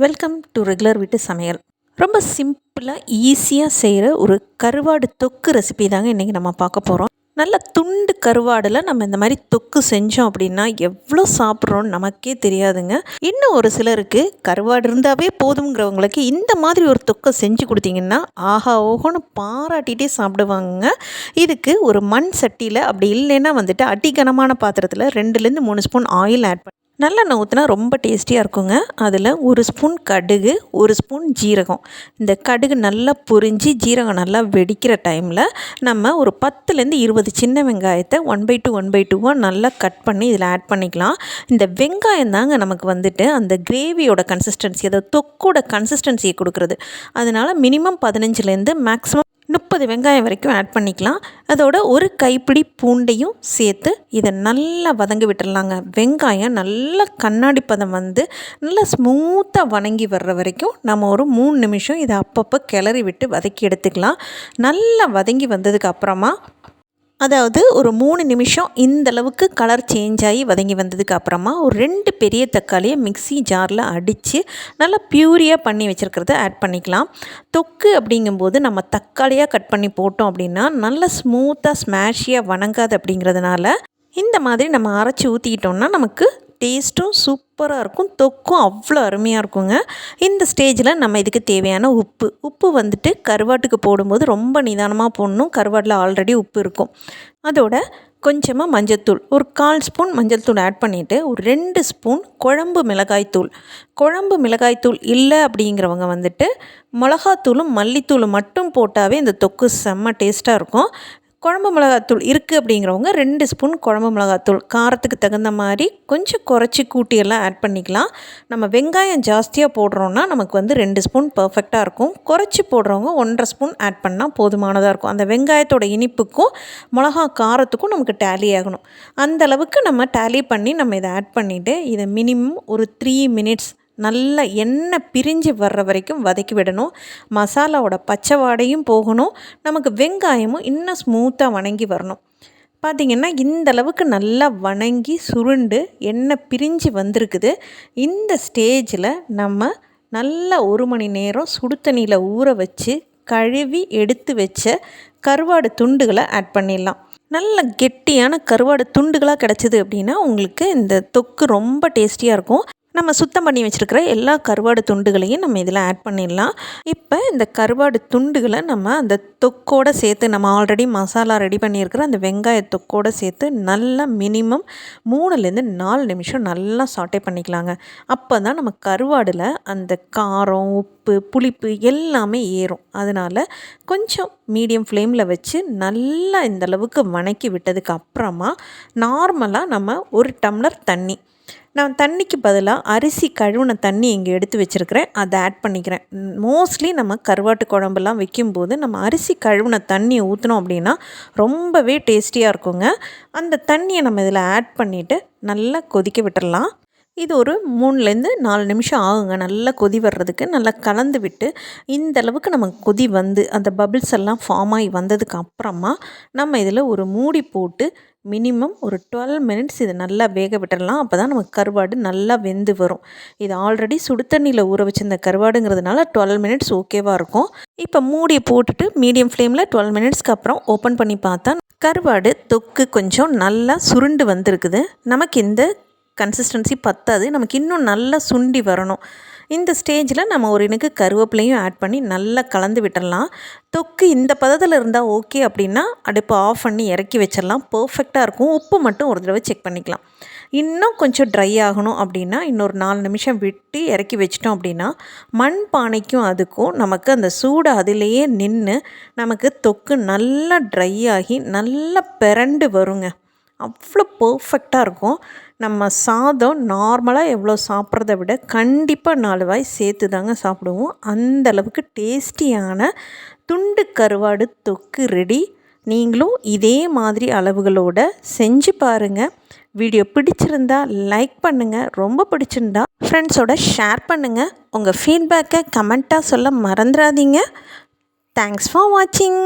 Welcome to regular வீட்டு சமையல் ரொம்ப சிம்பிளாக ஈஸியாக செய்கிற ஒரு கருவாடு தொக்கு ரெசிபி தாங்க இன்றைக்கி நம்ம பார்க்க போகிறோம் நல்ல துண்டு கருவாடில் நம்ம இந்த மாதிரி தொக்கு செஞ்சோம் அப்படின்னா எவ்வளோ சாப்பிட்றோன்னு நமக்கே தெரியாதுங்க. இன்னும் ஒரு சிலருக்கு கருவாடு இருந்தாவே போதுங்கிறவங்களுக்கு இந்த மாதிரி ஒரு தொக்கை செஞ்சு கொடுத்தீங்கன்னா ஆஹா ஓஹோன்னு பாராட்டிகிட்டே சாப்பிடுவாங்க இதுக்கு ஒரு மண் சட்டியில் அப்படி இல்லைன்னா வந்துட்டு அடிக்கனமான பாத்திரத்தில் ரெண்டுலேருந்து மூணு ஸ்பூன் ஆயில் ஆட் பண்ணி நல்லெண்ணெய் ஊற்றினா ரொம்ப டேஸ்டியாக இருக்குங்க. அதில் ஒரு ஸ்பூன் கடுகு ஒரு ஸ்பூன் ஜீரகம். இந்த கடுகு நல்லா பொரிஞ்சு ஜீரகம் நல்லா வெடிக்கிற டைமில் நம்ம ஒரு பத்துலேருந்து இருபது சின்ன வெங்காயத்தை one by two one by டூவாக நல்லா கட் பண்ணி இதில் ஆட் பண்ணிக்கலாம். இந்த வெங்காயம் தாங்க நமக்கு வந்துட்டு அந்த கிரேவியோட கன்சிஸ்டன்சி அதை தொக்கோட கன்சிஸ்டன்சியை கொடுக்குறது. அதனால் மினிமம் பதினஞ்சுலேருந்து மேக்ஸிமம் முப்பது வெங்காயம் வரைக்கும் ஆட் பண்ணிக்கலாம். அதோட ஒரு கைப்பிடி பூண்டையும் சேர்த்து இதை நல்லா வதங்கி விட்டுடலாங்க வெங்காயம் நல்லா கண்ணாடி பதம் வந்து நல்லா ஸ்மூத்தாக வணங்கி வர்ற வரைக்கும் நம்ம ஒரு மூணு நிமிஷம் இதை அப்பப்போ கிளறி விட்டு வதக்கி எடுத்துக்கலாம். நல்லா வதங்கி வந்ததுக்கு அப்புறமா அதாவது ஒரு மூணு நிமிஷம் இந்தளவுக்கு கலர் சேஞ்ச் ஆகி வதங்கி வந்ததுக்கு அப்புறமா ஒரு ரெண்டு பெரிய தக்காளியை மிக்சி ஜாரில் அடித்து நல்லா ப்யூரியாக பண்ணி வச்சுருக்கிறத ஆட் பண்ணிக்கலாம். தொக்கு அப்படிங்கும்போது நம்ம தக்காளியாக கட் பண்ணி போட்டோம் அப்படின்னா நல்லா ஸ்மூத்தாக ஸ்மாஷியாக வணங்காது அப்படிங்கிறதுனால இந்த மாதிரி நம்ம அரைச்சி ஊற்றிக்கிட்டோம்னா நமக்கு டேஸ்ட்டும் சூப்பராக இருக்கும். தொக்கும் அவ்வளோ அருமையாக இருக்குங்க. இந்த ஸ்டேஜில் நம்ம இதுக்கு தேவையான உப்பு. உப்பு வந்துட்டு கருவாட்டுக்கு போடும்போது ரொம்ப நிதானமாக போடணும். கருவாட்டில் ஆல்ரெடி உப்பு இருக்கும். அதோட கொஞ்சமாக மஞ்சத்தூள் ஒரு கால் ஸ்பூன் மஞ்சள் தூள் ஆட் பண்ணிவிட்டு ஒரு ரெண்டு ஸ்பூன் குழம்பு மிளகாய்த்தூள் குழம்பு மிளகாய்த்தூள் இல்லை அப்படிங்கிறவங்க வந்துட்டு மிளகாத்தூளும் மல்லித்தூளும் மட்டும் போட்டாவே இந்த தொக்கு செம்ம டேஸ்ட்டாக இருக்கும். குழம்பு மிளகாத்தூள் இருக்குது அப்படிங்கிறவங்க ரெண்டு ஸ்பூன் குழம்பு மிளகாத்தூள் காரத்துக்கு தகுந்த மாதிரி கொஞ்சம் குறைச்சி கூட்டியெல்லாம் ஆட் பண்ணிக்கலாம். நம்ம வெங்காயம் ஜாஸ்தியாக போடுறோன்னா நமக்கு வந்து ரெண்டு ஸ்பூன் பர்ஃபெக்டாக இருக்கும். குறைச்சி போடுறவங்க ஒன்றரை ஸ்பூன் ஆட் பண்ணால் போதுமானதாக இருக்கும். அந்த வெங்காயத்தோட இனிப்புக்கும் மிளகா காரத்துக்கும் நமக்கு டேலி ஆகணும். அந்த அளவுக்கு நம்ம டேலி பண்ணி நம்ம இதை ஆட் பண்ணிவிட்டு இதை மினிமம் ஒரு த்ரீ மினிட்ஸ் நல்லா எண்ணெய் பிரிஞ்சு வர்ற வரைக்கும் வதக்கி விடணும். மசாலாவோட பச்சை வாடையும் போகணும். நமக்கு வெங்காயமும் இன்னும் ஸ்மூத்தாக வணங்கி வரணும். பார்த்திங்கன்னா இந்த அளவுக்கு நல்லா வணங்கி சுருண்டு எண்ணெய் பிரிஞ்சு வந்திருக்குது. இந்த ஸ்டேஜில் நம்ம நல்லா ஒரு மணி நேரம் சுடு தண்ணியில் ஊற வச்சு கழுவி எடுத்து வச்ச கருவாடு துண்டுகளை ஆட் பண்ணிடலாம். நல்ல கெட்டியான கருவாடு துண்டுகளாக கிடச்சிது அப்படின்னா உங்களுக்கு இந்த தொக்கு ரொம்ப டேஸ்டியாக இருக்கும். நம்ம சுத்தம் பண்ணி வச்சுருக்கிற எல்லா கருவாடு துண்டுகளையும் நம்ம இதில் ஆட் பண்ணிடலாம். இப்போ இந்த கருவாடு துண்டுகளை நம்ம அந்த தொக்கோடு சேர்த்து நம்ம ஆல்ரெடி மசாலா ரெடி பண்ணியிருக்கிற அந்த வெங்காய தொக்கோடு சேர்த்து நல்லா மினிமம் மூணுலேருந்து நாலு நிமிஷம் நல்லா சாட்டே பண்ணிக்கலாங்க. அப்போ தான் நம்ம கருவாடில் அந்த காரம் உப்பு புளிப்பு எல்லாமே ஏறும். அதனால் கொஞ்சம் மீடியம் ஃப்ளேமில் வச்சு நல்லா இந்தளவுக்கு வணக்கி விட்டதுக்கு அப்புறமா நார்மலாக நம்ம ஒரு டம்ளர் தண்ணி நான் தண்ணிக்கு பதிலாக அரிசி கழுவுன தண்ணி இங்கே எடுத்து வச்சுருக்கிறேன். அதை ஆட் பண்ணிக்கிறேன். மோஸ்ட்லி நம்ம கருவாட்டு குழம்புலாம் வைக்கும்போது நம்ம அரிசி கழுவுன தண்ணியை ஊற்றினோம் அப்படின்னா ரொம்பவே டேஸ்டியாக இருக்குங்க. அந்த தண்ணியை நம்ம இதில் ஆட் பண்ணிவிட்டு நல்லா கொதிக்க விட்டுடலாம் இது ஒரு மூணுலேருந்து நாலு நிமிஷம் ஆகுங்க. நல்லா கொதி வர்றதுக்கு நல்லா கலந்து விட்டு இந்த அளவுக்கு நமக்கு கொதி வந்து அந்த பபிள்ஸ் எல்லாம் ஃபார்ம் ஆகி வந்ததுக்கு அப்புறமா நம்ம இதில் ஒரு மூடி போட்டு மினிமம் ஒரு டுவெல் மினிட்ஸ் இதை நல்லா வேக விட்டுடலாம். அப்போ தான் நமக்கு கருவாடு நல்லா வெந்து வரும். இது ஆல்ரெடி சுடு தண்ணியில் ஊற வச்சிருந்த கருவாடுங்கிறதுனால டுவெல் மினிட்ஸ் ஓகேவாக இருக்கும். இப்போ மூடியை போட்டுட்டு மீடியம் ஃப்ளேமில் டுவெல் மினிட்ஸ்க்கு அப்புறம் ஓப்பன் பண்ணி பார்த்தா கருவாடு தொக்கு கொஞ்சம் நல்லா சுருண்டு வந்திருக்குது. நமக்கு இந்த கன்சிஸ்டன்சி பத்தாது. நமக்கு இன்னும் நல்லா சுண்டி வரணும். இந்த ஸ்டேஜில் நம்ம ஒரு இனக்கு கருவேப்பிலையும் ஆட் பண்ணி நல்லா கலந்து விட்டுடலாம் தொக்கு இந்த பதத்தில் இருந்தால் ஓகே அப்படின்னா அடுப்பு ஆஃப் பண்ணி இறக்கி வச்சிடலாம் பர்ஃபெக்டாக இருக்கும். உப்பு மட்டும் ஒரு தடவை செக் பண்ணிக்கலாம். இன்னும் கொஞ்சம் ட்ரை ஆகணும் அப்படின்னா இன்னொரு நாலு நிமிஷம் விட்டு இறக்கி வச்சிட்டோம் அப்படின்னா மண் பானைக்கும் அதுக்கும் நமக்கு அந்த சூடு அதிலேயே நின்று நமக்கு தொக்கு நல்லா ட்ரை ஆகி நல்லா பிறண்டு வருங்க. அவ்வளோ பர்ஃபெக்டாக இருக்கும். நம்ம சாதம் நார்மலாக எவ்வளோ சாப்பிட்றத விட கண்டிப்பாக நாலு வாய் சேர்த்து தாங்க சாப்பிடுவோம். அந்தளவுக்கு டேஸ்டியான துண்டு கருவாடு தொக்கு ரெடி நீங்களும் இதே மாதிரி அளவுகளோடு செஞ்சு பாருங்கள் வீடியோ பிடிச்சிருந்தா லைக் பண்ணுங்கள் ரொம்ப பிடிச்சிருந்தா ஃப்ரெண்ட்ஸோட ஷேர் பண்ணுங்கள் உங்கள் ஃபீட்பேக்கை கமெண்ட்டாக சொல்ல மறந்துடாதீங்க. தேங்க்ஸ் ஃபார் வாட்சிங்